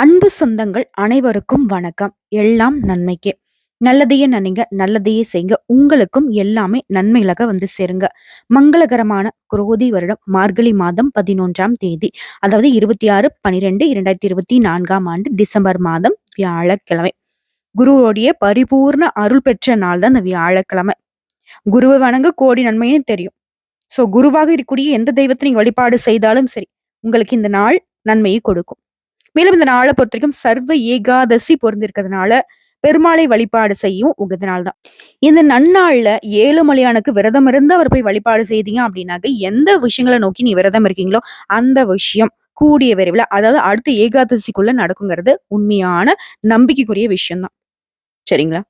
அன்பு சொந்தங்கள் அனைவருக்கும் வணக்கம். எல்லாம் நன்மைக்கே. நல்லதையே நினைங்க நல்லதையே செய்யுங்க. உங்களுக்கும் எல்லாமே நன்மைகளாக வந்து சேருங்க. மங்களகரமான குரோதி வருடம் மார்கழி மாதம் பதினொன்றாம் தேதி அதாவது இருபத்தி ஆறு பனிரெண்டு இரண்டாயிரத்தி இருபத்தி நான்காம் ஆண்டு டிசம்பர் மாதம் வியாழக்கிழமை. குருவோடைய பரிபூர்ண அருள் பெற்ற நாள் தான் இந்த வியாழக்கிழமை. குருவை வணங்க கோடி நன்மைன்னு தெரியும். சோ குருவாக இருக்கக்கூடிய எந்த தெய்வத்தை நீங்க வழிபாடு செய்தாலும் சரி உங்களுக்கு இந்த நாள் நன்மையை கொடுக்கும். மேலும் இந்த நாளை பொறுத்த வரைக்கும் சர்வ ஏகாதசி பொருந்திருக்கிறதுனால பெருமாளை வழிபாடு செய்யும் உகந்த நாள் தான் இந்த நன்னாள்ல ஏழுமலையானுக்கு விரதம் இருந்து அவர் போய் வழிபாடு செய்தீங்க அப்படின்னாக்க எந்த விஷயங்களை நோக்கி நீ விரதம் இருக்கீங்களோ அந்த விஷயம் கூடிய விரைவில் அதாவது அடுத்த ஏகாதசிக்குள்ள நடக்குங்கிறது உண்மையான நம்பிக்கைக்குரிய விஷயம் தான் சரிங்களா?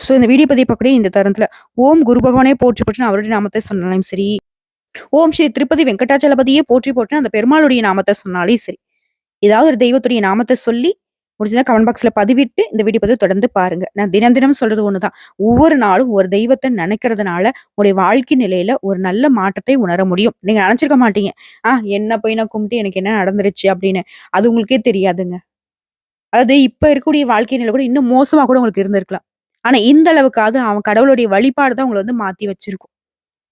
ஸோ இந்த வீடியோ பதிவு பார்க்கக்கூடிய இந்த தருணத்துல ஓம் குரு பகவானே போற்றி போட்டு அவருடைய நாமத்தை சொன்னாலும் சரி. ஓம் ஸ்ரீ திருப்பதி வெங்கடாச்சலபதியே போற்றி போட்டு அந்த பெருமாளுடைய நாமத்தை சொன்னாலே சரி. ஏதாவது ஒரு தெய்வத்துடைய நாமத்தை சொல்லி முடிஞ்சதா கமெண்ட் பாக்ஸ்ல பதிவிட்டு இந்த வீடியோ பதிவு தொடர்ந்து பாருங்க. நான் தினம் தினம் சொல்றது ஒண்ணுதான். ஒவ்வொரு நாளும் ஒரு தெய்வத்தை நினைக்கிறதுனால உங்களுடைய வாழ்க்கை நிலையில ஒரு நல்ல மாற்றத்தை உணர முடியும். நீங்க நினைச்சிருக்க மாட்டீங்க. ஆஹ் என்ன போய் நான் கும்பிட்டு எனக்கு என்ன நடந்துருச்சு? அப்படின்னு. அது உங்களுக்கே தெரியாதுங்க. அதாவது இப்ப இருக்கக்கூடிய வாழ்க்கை நிலை கூட இன்னும் மோசமா கூட உங்களுக்கு இருந்திருக்கலாம். ஆனா இந்த அளவுக்காவது அவன் கடவுளுடைய வழிபாடு தான் உங்களை வந்து மாத்தி வச்சிருக்கும்.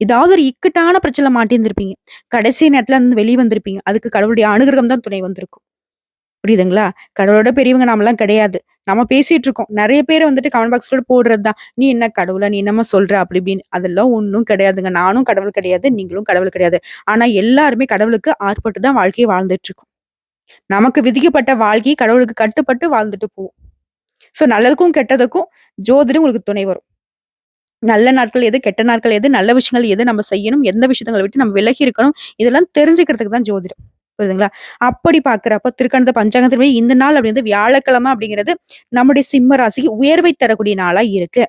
ஏதாவது ஒரு இக்கட்டான பிரச்சனை மாட்டி இருந்திருப்பீங்க கடைசி நேரத்துல வந்து வெளியே வந்திருப்பீங்க. அதுக்கு கடவுளுடைய அனுகிரகம் தான் துணை வந்திருக்கும். புரியுதுங்களா? கடவுளோட பெரியவங்க நாமெல்லாம் கிடையாது. நம்ம பேசிட்டு இருக்கோம் நிறைய பேர் வந்துட்டு கமெண்ட் பாக்ஸ்ல போடுறதுதான். நீ என்ன கடவுளா நீ என்னமா சொல்ற? அப்படி இப்படின்னு. அதெல்லாம் ஒன்றும் கிடையாதுங்க. நானும் கடவுள் கிடையாது நீங்களும் கடவுள் கிடையாது. ஆனா எல்லாருமே கடவுளுக்கு ஆர்ப்பட்டு தான் வாழ்க்கையை வாழ்ந்துட்டு இருக்கோம் நமக்கு விதிக்கப்பட்ட வாழ்க்கையை கடவுளுக்கு கட்டுப்பட்டு வாழ்ந்துட்டு போவோம். சோ நல்லதுக்கும் கெட்டதுக்கும் ஜோதிடம் உங்களுக்கு துணை வரும். நல்ல நாட்கள் எது கெட்ட நாட்கள் எது நல்ல விஷயங்கள் எது நம்ம செய்யணும் எந்த விஷயங்களை விட்டு நம்ம விலகி இருக்கணும் இதெல்லாம் தெரிஞ்சுக்கிறதுக்கு தான் ஜோதிடம். புரியுதுங்களா? அப்படி பாக்குறப்ப திருக்கணத பஞ்சாங்கத்திலே இந்த நாள் அப்படிங்கிறது வியாழக்கிழமை அப்படிங்கிறது நம்முடைய சிம்ம ராசிக்கு உயர்வை தரக்கூடிய நாளா இருக்கு.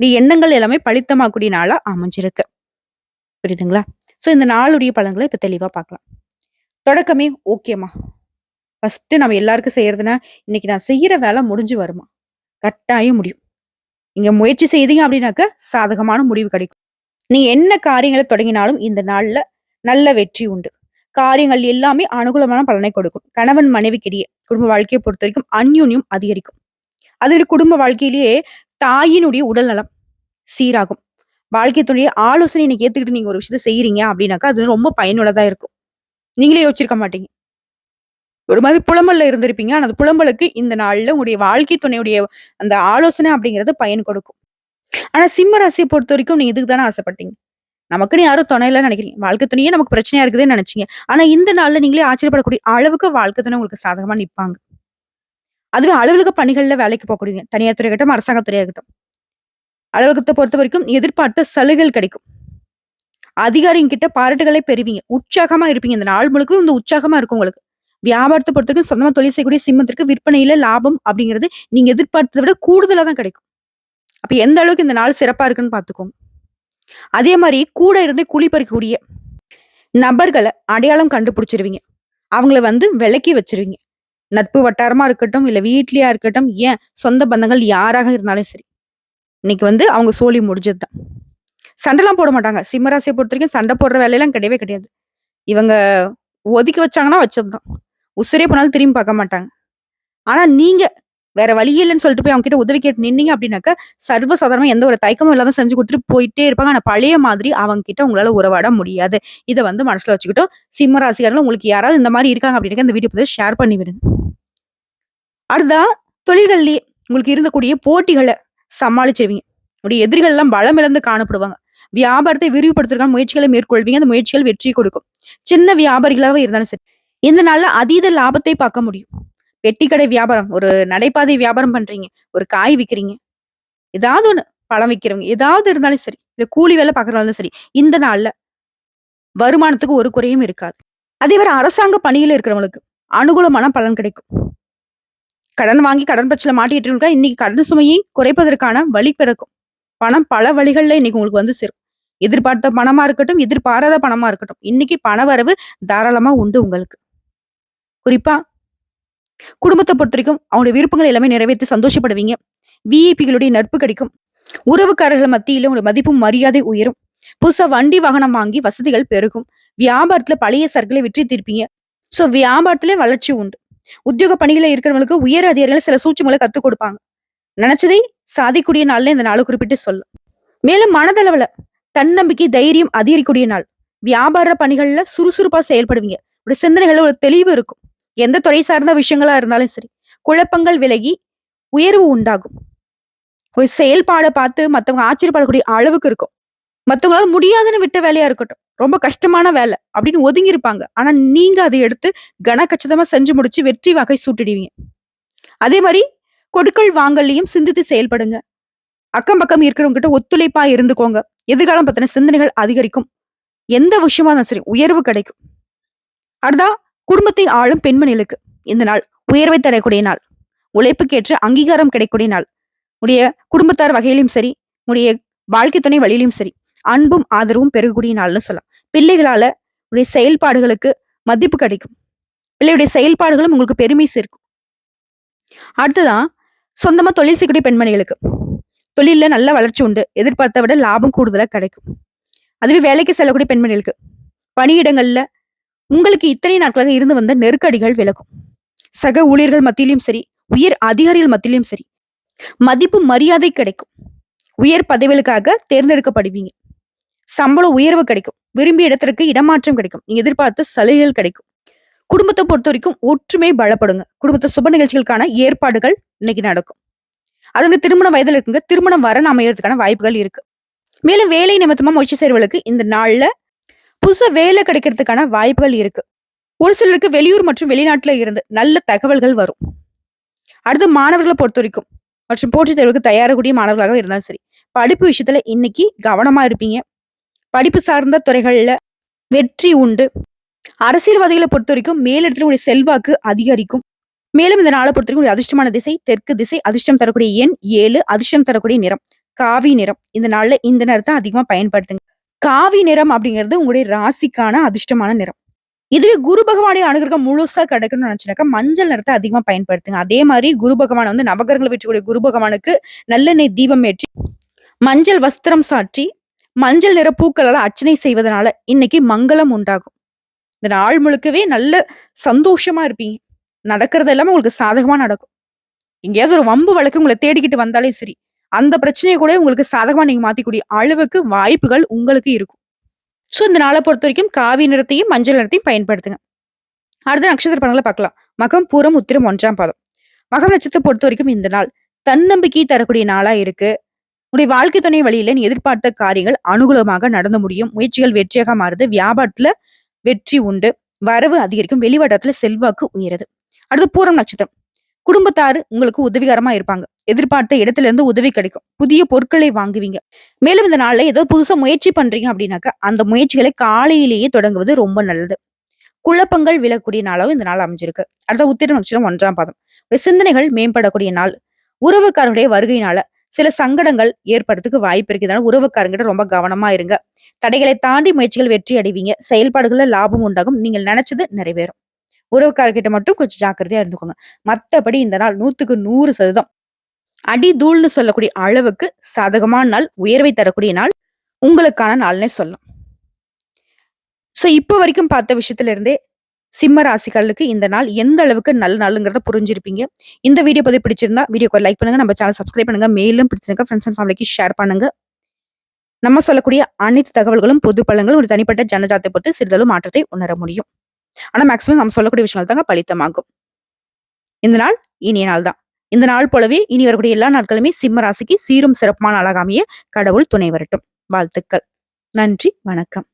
நீ எண்ணங்கள் எல்லாமே பழித்தமாக்கூடிய நாளா அமைஞ்சிருக்கு. புரியுதுங்களா? சோ இந்த நாளுடைய பலன்களை இப்ப தெளிவா பார்க்கலாம். தொடக்கமே ஓகேம்மா ஃபர்ஸ்ட் நம்ம எல்லாருக்கும் செய்யறதுன்னா இன்னைக்கு நான் செய்யற வேலை முடிஞ்சு வருமா? கட்டாயம் முடியும். நீங்க முயற்சி செய்தீங்க அப்படின்னாக்க சாதகமான முடிவு கிடைக்கும். நீங்க என்ன காரியங்களை தொடங்கினாலும் இந்த நாள்ல நல்ல வெற்றி உண்டு. காரியங்கள் எல்லாமே அனுகூலமான பலனை கொடுக்கும். கணவன் மனைவிக்கிடையே குடும்ப வாழ்க்கையை பொறுத்த வரைக்கும் அந்யூன்யம் அதிகரிக்கும். அது குடும்ப வாழ்க்கையிலேயே தாயினுடைய உடல் நலம் சீராகும். வாழ்க்கையத்துடைய ஆலோசனை இன்னைக்கு ஏத்துக்கிட்டு நீங்க ஒரு விஷயத்த செய்யறீங்க அப்படின்னாக்கா அது ரொம்ப பயனுள்ளதா இருக்கும். நீங்களே யோசிச்சிருக்க மாட்டீங்க. ஒரு மாதிரி புலம்பல்ல இருந்திருப்பீங்க. ஆனா அந்த புலம்பலுக்கு இந்த நாள்ல உங்களுடைய வாழ்க்கை துணையுடைய அந்த ஆலோசனை அப்படிங்கிறது பயன் கொடுக்கும். ஆனா சிம்ம ராசியை பொறுத்த வரைக்கும் நீங்க இதுக்கு தானே ஆசைப்பட்டீங்க? நமக்குன்னு யாரும் துணை இல்லைன்னு நினைக்கிறீங்க. வாழ்க்கை துணையே நமக்கு பிரச்சனையா இருக்குதுன்னு நினைச்சீங்க. ஆனா இந்த நாள்ல நீங்களே ஆச்சரியப்படக்கூடிய அளவுக்கு வாழ்க்கை துணை உங்களுக்கு சாதகமா நிற்பாங்க அதுவே அலுவலக பணிகள்ல வேலைக்கு போகக்கூடிய தனியார் துறை ஆகட்டும் அரசாங்க ஆகட்டும். அலுவலகத்தை பொறுத்த வரைக்கும் எதிர்பார்த்த சலுகைகள் கிடைக்கும். அதிகாரிங்க கிட்ட பாராட்டுகளை பெறுவீங்க. உற்சாகமா இருப்பீங்க. இந்த நாள் முழுக்க இந்த உற்சாகமா இருக்கும் உங்களுக்கு. வியாபாரத்தை பொறுத்த வரைக்கும் சொந்தமா தொழில் செய்யக்கூடிய சிம்மத்திற்கு விற்பனையில லாபம் அப்படிங்கிறது நீங்க எதிர்பார்த்ததை விட கூடுதலா தான் கிடைக்கும். அப்ப எந்த அளவுக்கு இந்த நாள் சிறப்பா இருக்குன்னு பாத்துக்கோங்க அதே மாதிரி கூட இருந்து குழி பறிக்கக்கூடிய நபர்களை அடையாளம் கண்டுபிடிச்சிருவீங்க. அவங்கள வந்து விலக்கி வச்சிருவீங்க. நட்பு வட்டாரமா இருக்கட்டும் இல்லை வீட்லயா இருக்கட்டும் ஏன் சொந்த பந்தங்கள் யாராக இருந்தாலும் சரி. இன்னைக்கு வந்து அவங்க சோழி முடிஞ்சதுதான். சண்டைலாம் போட மாட்டாங்க. சிம்மராசியை பொறுத்த வரைக்கும் சண்டை போடுற வேலையெல்லாம் கிடையவே கிடையாது. இவங்க ஒதுக்கி வச்சாங்கன்னா வச்சதுதான். உசிரே போனாலும் திரும்பி பார்க்க மாட்டாங்க. ஆனா நீங்க வேற வழி இல்லைன்னு சொல்லிட்டு போய் அவங்க கிட்ட உதவி கேட்டு நின்னீங்க அப்படின்னாக்க சர்வசாதாரணமா எந்த ஒரு தயக்கமும் இல்லாத செஞ்சு கொடுத்துட்டு போயிட்டே இருப்பாங்க. ஆனா பழைய மாதிரி அவங்க கிட்ட உங்களால உறவாட முடியாது. இதை வந்து மனசுல வச்சுக்கிட்டோம். சிம்ம ராசிகாரர்கள் உங்களுக்கு யாராவது இந்த மாதிரி இருக்காங்க அப்படின்னாக்க இந்த வீடியோ ஷேர் பண்ணி விடுங்க அடுத்தா தொழில்கள்லயே உங்களுக்கு இருந்தக்கூடிய போட்டிகளை சமாளிச்சிருவீங்க. உடைய எதிரிகள் எல்லாம் பலம் இழந்து காணப்படுவாங்க. வியாபாரத்தை விரிவுபடுத்துறதுக்கான முயற்சிகளை மேற்கொள்வீங்க. அந்த முயற்சிகள் வெற்றி கொடுக்கும். சின்ன வியாபாரிகளாக இருந்தாலும் சரி இந்த நாள்ல அதீத லாபத்தை பார்க்க முடியும். பெட்டிக்கடை கடை வியாபாரம் ஒரு நடைபாதை வியாபாரம் பண்றீங்க ஒரு காய் விற்கிறீங்க ஏதாவது ஒன்று பழம் விற்கிறவங்க ஏதாவது இருந்தாலும் சரி இல்லை கூலி வேலை பாக்குறதாலும் சரி இந்த நாள்ல வருமானத்துக்கு ஒரு குறையும் இருக்காது. அதே மாதிரி அரசாங்க பணியில் இருக்கிறவங்களுக்கு அனுகூலமான பலன் கிடைக்கும். கடன் வாங்கி கடன் பிரச்சனை மாட்டிட்டு இருக்கா இன்னைக்கு கடன் சுமையை குறைப்பதற்கான வழி பிறக்கும். பணம் பல வழிகளில் இன்னைக்கு உங்களுக்கு வந்து சேரும். எதிர்பார்த்த பணமா இருக்கட்டும் எதிர்பாராத பணமா இருக்கட்டும் இன்னைக்கு பண வரவு தாராளமா உண்டு உங்களுக்கு. குறிப்பா குடும்பத்தை பொறுத்த வரைக்கும் அவங்களுடைய விருப்பங்கள் எல்லாமே நிறைவேற்றி சந்தோஷப்படுவீங்க. விஐபிகளுடைய நட்பு கிடைக்கும். உறவுக்காரர்கள் மத்தியில் உங்களுடைய மதிப்பும் மரியாதை உயரும். புதுசா வண்டி வாகனம் வாங்கி வசதிகள் பெருகும். வியாபாரத்துல பழைய சர்க்கிளை வெற்றி தீர்ப்பீங்க. சோ வியாபாரத்துல வளர்ச்சி உண்டு. உத்தியோக பணிகளை இருக்கிறவங்களுக்கு உயர் அதிகாரிகள் சில சூட்சங்களை கற்றுக் கொடுப்பாங்க. நினைச்சதை சாதிக்கூடிய நாள்ல இந்த நாளை குறிப்பிட்டு சொல்லும் மேலும் மனதளவுல தன்னம்பிக்கை தைரியம் அதிகரிக்கூடிய நாள். வியாபார பணிகள்ல சுறுசுறுப்பா செயல்படுவீங்க. ஒரு சிந்தனைகள் ஒரு தெளிவு இருக்கும். எந்த துறை சார்ந்த விஷயங்களா இருந்தாலும் சரி குழப்பங்கள் விலகி உயர்வு உண்டாகும். ஒரு செயல்பாடை பார்த்து மத்தவங்க ஆச்சரியப்படக்கூடிய அளவுக்கு இருக்கும். மத்தவங்களால முடியாதுன்னு விட்ட வேலையா இருக்கட்டும். ரொம்ப கஷ்டமான வேலை அப்படின்னு ஒதுங்கி இருப்பாங்க ஆனா நீங்க அதை எடுத்து கனக்கச்சிதமா செஞ்சு முடிச்சு வெற்றி வகை சூட்டிடுவீங்க. அதே மாதிரி கொடுக்கல் வாங்கலையும் சிந்தித்து செயல்படுங்க. அக்கம் பக்கம் இருக்கிறவங்க கிட்ட ஒத்துழைப்பா இருந்துக்கோங்க. எதிர்காலம் பத்தின சிந்தனைகள் அதிகரிக்கும். எந்த விஷயமா இருந்தாலும் சரி உயர்வு கிடைக்கும். அடுத்தா குடும்பத்தை ஆளும் பெண்மணிகளுக்கு இந்த நாள் உயர்வை தரக்கூடிய நாள். உழைப்புக்கேற்ற அங்கீகாரம் கிடைக்கக்கூடிய நாள். உடைய குடும்பத்தார் வகையிலும் சரி உடைய வாழ்க்கை துணை வழியிலும் சரி அன்பும் ஆதரவும் பெருகக்கூடிய நாள்னு சொல்லலாம். பிள்ளைகளால உடைய செயல்பாடுகளுக்கு மதிப்பு கிடைக்கும். பிள்ளையுடைய செயல்பாடுகளும் உங்களுக்கு பெருமை சேர்க்கும். அடுத்ததான் சொந்தமா தொழில் செய்யக்கூடிய பெண்மணிகளுக்கு. தொழில்ல நல்ல வளர்ச்சி உண்டு. எதிர்பார்த்த விட லாபம் கூடுதலா கிடைக்கும். அதுவே வேலைக்கு செல்லக்கூடிய பெண்மணிகளுக்கு. பணியிடங்கள்ல உங்களுக்கு இத்தனை நாட்களாக இருந்து வந்த நெருக்கடிகள் விலகும். சக ஊழியர்கள் மத்தியிலும் சரி உயர் அதிகாரிகள் மத்தியிலும் சரி மதிப்பு மரியாதை கிடைக்கும். உயர் பதவிகளுக்காக தேர்ந்தெடுக்கப்படுவீங்க. சம்பள உயர்வு கிடைக்கும். விரும்பிய இடத்திற்கு இடமாற்றம் கிடைக்கும். நீங்க எதிர்பார்த்த சலுகைகள் கிடைக்கும். குடும்பத்தை பொறுத்த வரைக்கும் ஒற்றுமை பலப்படுங்க. குடும்பத்தை சுப நிகழ்ச்சிகளுக்கான ஏற்பாடுகள் இன்னைக்கு நடக்கும். அதோட திருமண வயதில் இருக்குங்க. திருமணம் வரன் அமையறதுக்கான வாய்ப்புகள் இருக்கு. மேலும் வேலை நிமித்தமா முயற்சி செய்வர்களுக்கு இந்த நாள்ல புதுசா வேலை கிடைக்கிறதுக்கான வாய்ப்புகள் இருக்கு. ஒரு சிலருக்கு வெளியூர் மற்றும் வெளிநாட்டுல இருந்து நல்ல தகவல்கள் வரும். அடுத்து மாணவர்களை பொறுத்த வரைக்கும் மற்றும் போட்டித் தேர்வுக்கு தயாரக்கூடிய மாணவர்களாக இருந்தாலும் சரி படிப்பு விஷயத்துல இன்னைக்கு கவனமா இருப்பீங்க. படிப்பு சார்ந்த துறைகள்ல வெற்றி உண்டு. அரசியல்வாதிகளை பொறுத்த வரைக்கும் மேலிடத்துல உடைய செல்வாக்கு அதிகரிக்கும். மேலும் இந்த நாளை பொறுத்த வரைக்கும் அதிர்ஷ்டமான திசை தெற்கு திசை அதிர்ஷ்டம் தரக்கூடிய எண் ஏழு அதிர்ஷ்டம் தரக்கூடிய நிறம் காவி நிறம். இந்த நாள்ல இந்த நேரத்தை அதிகமா பயன்படுத்துங்க. காவி நிறம் அப்படிங்கிறது உங்களுடைய ராசிக்கான அதிர்ஷ்டமான நிறம். இதுவே குரு பகவானுடைய அனுகிரகம் முழுசா கிடைக்கணும்னு நினைச்சுனாக்கா மஞ்சள் நிறத்தை அதிகமா பயன்படுத்துங்க. அதே மாதிரி குரு பகவான் வந்து நவகரங்களை வச்சுக்கூடிய குரு பகவானுக்கு நல்லெண்ணெய் தீபம் ஏற்றி மஞ்சள் வஸ்திரம் சாற்றி மஞ்சள் நிற பூக்களால் அர்ச்சனை செய்வதனால இன்னைக்கு மங்களம் உண்டாகும். இந்த நாள் முழுக்கவே நல்ல சந்தோஷமா இருப்பீங்க. நடக்கிறது எல்லாமே உங்களுக்கு சாதகமா நடக்கும். எங்கேயாவது ஒரு வம்பு வழக்கு உங்களை தேடிக்கிட்டு வந்தாலே சரி. அந்த பிரச்சனையை கூட உங்களுக்கு சாதகமா நீங்க மாத்திக்கூடிய அளவுக்கு வாய்ப்புகள் உங்களுக்கு இருக்கும். ஸோ இந்த நாளை பொறுத்த வரைக்கும் காவி நிறத்தையும் மஞ்சள் நிறத்தையும் பயன்படுத்துங்க. அடுத்த நட்சத்திர படங்களை பார்க்கலாம். மகம் பூரம் உத்திரம் ஒன்றாம் பாதம். மகம் நட்சத்திரம் பொறுத்த வரைக்கும் இந்த நாள் தன்னம்பிக்கை தரக்கூடிய நாளா இருக்கு. உடைய வாழ்க்கை துணை வழியில நீ எதிர்பார்த்த காரியங்கள் அனுகூலமாக நடந்து முடியும். முயற்சிகள் வெற்றியாக மாறுது. வியாபாரத்துல வெற்றி உண்டு. வரவு அதிகரிக்கும். வெளிவட்டத்துல செல்வாக்கு உயருது. அடுத்து பூரம் நட்சத்திரம். குடும்பத்தாரு உங்களுக்கு உதவிகரமா இருப்பாங்க. எதிர்பார்த்த இடத்துல இருந்து உதவி கிடைக்கும். புதிய பொருட்களை வாங்குவீங்க. மேலும் இந்த நாள்ல ஏதோ புதுசா முயற்சி பண்றீங்க அப்படின்னாக்கா அந்த முயற்சிகளை காலையிலேயே தொடங்குவது ரொம்ப நல்லது. குழப்பங்கள் விழக்கூடிய நாளாவும் இந்த நாள் அமைஞ்சிருக்கு. அடுத்த உத்திரம் நட்சத்திரம் ஒன்றாம் பாதம். சிந்தனைகள் மேம்படக்கூடிய நாள். உறவுக்காரருடைய வருகையினால சில சங்கடங்கள் ஏற்படுறதுக்கு வாய்ப்பு இருக்குதுனால உறவுக்காரங்கிட்ட ரொம்ப கவனமா இருங்க. தடைகளை தாண்டி முயற்சிகள் வெற்றி அடைவீங்க. செயல்பாடுகளில் லாபம் உண்டாகும். நீங்கள் நினைச்சது நிறைவேறும். உறவுக்காரர்கிட்ட மட்டும் கொஞ்சம் ஜாக்கிரதையா இருந்துக்கோங்க. மத்தபடி இந்த நாள் நூத்துக்கு நூறு சதவீதம். அடி தூள்னு சொல்லக்கூடிய அளவுக்கு சாதகமான நாள் உயர்வை தரக்கூடிய நாள் உங்களுக்கான நாள்னே சொல்லலாம். ஸோ இப்போ வரைக்கும் பார்த்த விஷயத்துல இருந்தே சிம்ம ராசிகளுக்கு இந்த நாள் எந்த அளவுக்கு நல்ல நாளுங்கிறத புரிஞ்சிருப்பீங்க. இந்த வீடியோ பதிவு பிடிச்சிருந்தா வீடியோக்கு லைக் பண்ணுங்க. நம்ம சேனல் சப்ஸ்கிரைப் பண்ணுங்க. மேலும் பிடிச்சிருக்க ஃப்ரெண்ட்ஸ் அண்ட் ஃபேமிலிக்கு ஷேர் பண்ணுங்க. நம்ம சொல்லக்கூடிய அனைத்து தகவல்களும் பொது பலன்களும் ஒரு தனிப்பட்ட ஜனஜாத்தை பொறுத்து சிறிதளவு மாற்றத்தை உணர முடியும். ஆனா மேக்சிமம் நம்ம சொல்லக்கூடிய விஷயங்கள் தாங்க பலித்தமாகும். இந்த நாள் இனிய நாள் தான். இந்த நாள் போலவே இனி வரக்கூடிய எல்லா நாட்களுமே சிம்ம ராசிக்கு சீரும் சிறப்பான அழகாமிய கடவுள் துணை வரட்டும். வாழ்த்துக்கள். நன்றி வணக்கம்.